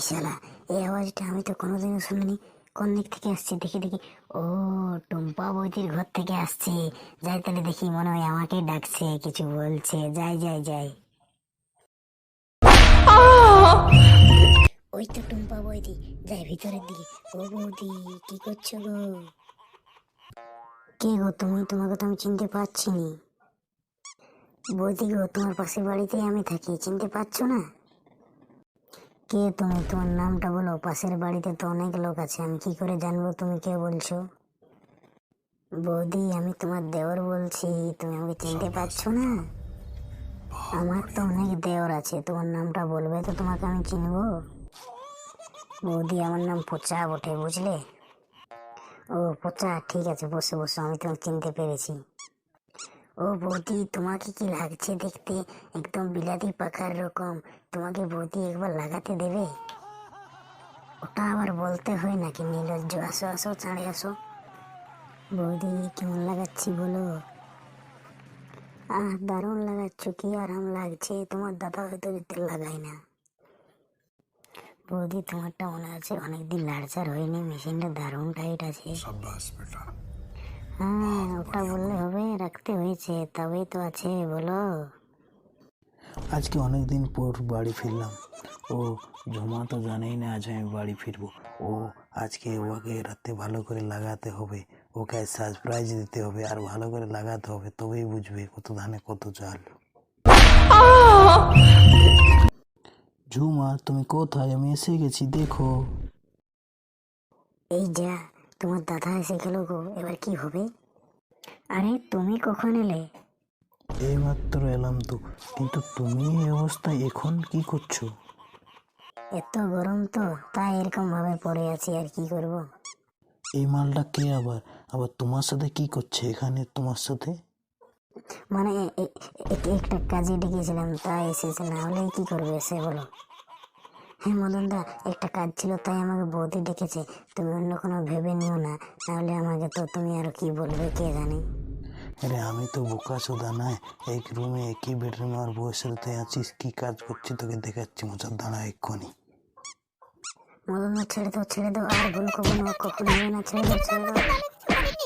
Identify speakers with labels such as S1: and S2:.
S1: ইশালা এই আওয়াজটা আমি তো কোনোদিনও শুনিনি। কোন দিক থেকে আসছে? দেখি দেখি। ও, টুম্পা বৌদির ঘর থেকে আসছে। যাই তাহলে দেখি, মনে হয় আমাকে ডাকছে, কিছু বলছে। যাই যাই যাই। ওই তো টুম্পা বৌদি। যাই, ভিতরের দিকে। ও বৌদি, কি করছ গো? কে গো তুমি? তোমাকে তো আমি চিনতে পারছি নি। বৌদি গো তোমার পাশের বাড়িতেই আমি থাকি চিনতে পারছ না? কে তুমি? তোমার নামটা বলো পাশের বাড়িতে তো অনেক লোক আছে আমি কি করে জানব তুমি কে বলছো? বৌদি আমি তোমার দেওর বলছি তুমি আমাকে চিনতে পারছ না? আমার তো অনেক দেওর আছে তোমার নামটা বলবে তো তোমাকে আমি চিনবো? বৌদি আমার নাম পোচা বটে বুঝলে? ও পোচা ঠিক আছে বসে বসে আমি তোমাকে চিনতে পেরেছি। ও বৌদি, তোমাকে কি লাগছে দেখতে? একদম বিলাতি পাখার রকম। তোমাকে বৌদি একবার লাগাতে দেবে? ওটা আবার বলতে হয় নাকি? নীলজ্জ আসো আসো, ছাড়ে, আসো। বৌদি, কেমন লাগাচ্ছি বলো? আহ, দারুণ লাগাচ্ছ, কি আরাম লাগছে। তোমার দাদা হয়তো যদি লাগাই না। বৌদি, তোমারটা মনে আছে অনেকদিন লাড়চার হয়নি। মেশিনটা দারুণ টাইট আছে। হ্যাঁ ওটা বললে হবে রাখতে হয়েছে তবেই তো আছে বলো।
S2: আজকে অনেক দিন পর বাড়ি ফিরলাম। ও ঝুমা তো জানেই না আজ আমি বাড়ি ফিরবো। ও আজকে ওকে রাতে ভালো করে লাগাতে হবে। ওকে সারপ্রাইজ দিতে হবে আর ভালো করে লাগাতে হবে তবেই বুঝবে কত ধানে কত চাল। ঝুমা তুমি কোথায়? আমি এসে গেছি দেখো।
S1: এই যা তোমার দাদা এসে গেল গো এবার কি হবে? আরে তুমি কখন এলে?
S2: এইমাত্র এলাম তো কিন্তু তুমি এই অবস্থায় এখন কি করছ?
S1: এত গরম তো তাই এরকম ভাবে পড়ে আছি আর কি করব?
S2: এই মালটা কে আবার? আবার তোমার সাথে কি করছে এখানে তোমার সাথে?
S1: মানে একটা কাজে ডেকেছিলাম তাই এসেছে না হলে কি করবে এসে বলো। দা একটা কাজ ছিল তাই আমাকে বৌদি ডেকেছে। তুমি অন্য কোনো ভেবে নিও না তাহলে আমাকে তো তুমি আর কি বলবে কে জানে।
S2: আরে আমি তো বোকা সোদা নয় এক রুমে একই বেডরুমে আর বউয়ের সাথে আছিস কি কাজ করছি তোকে দেখাচ্ছি মজার দাঁড়া এক্ষুনি।
S1: মদন ছেড়ে দাও ছেড়ে দাও আর ভুল কখনো কখনো হবে না ছেড়ে দাও ছেড়ে দাও।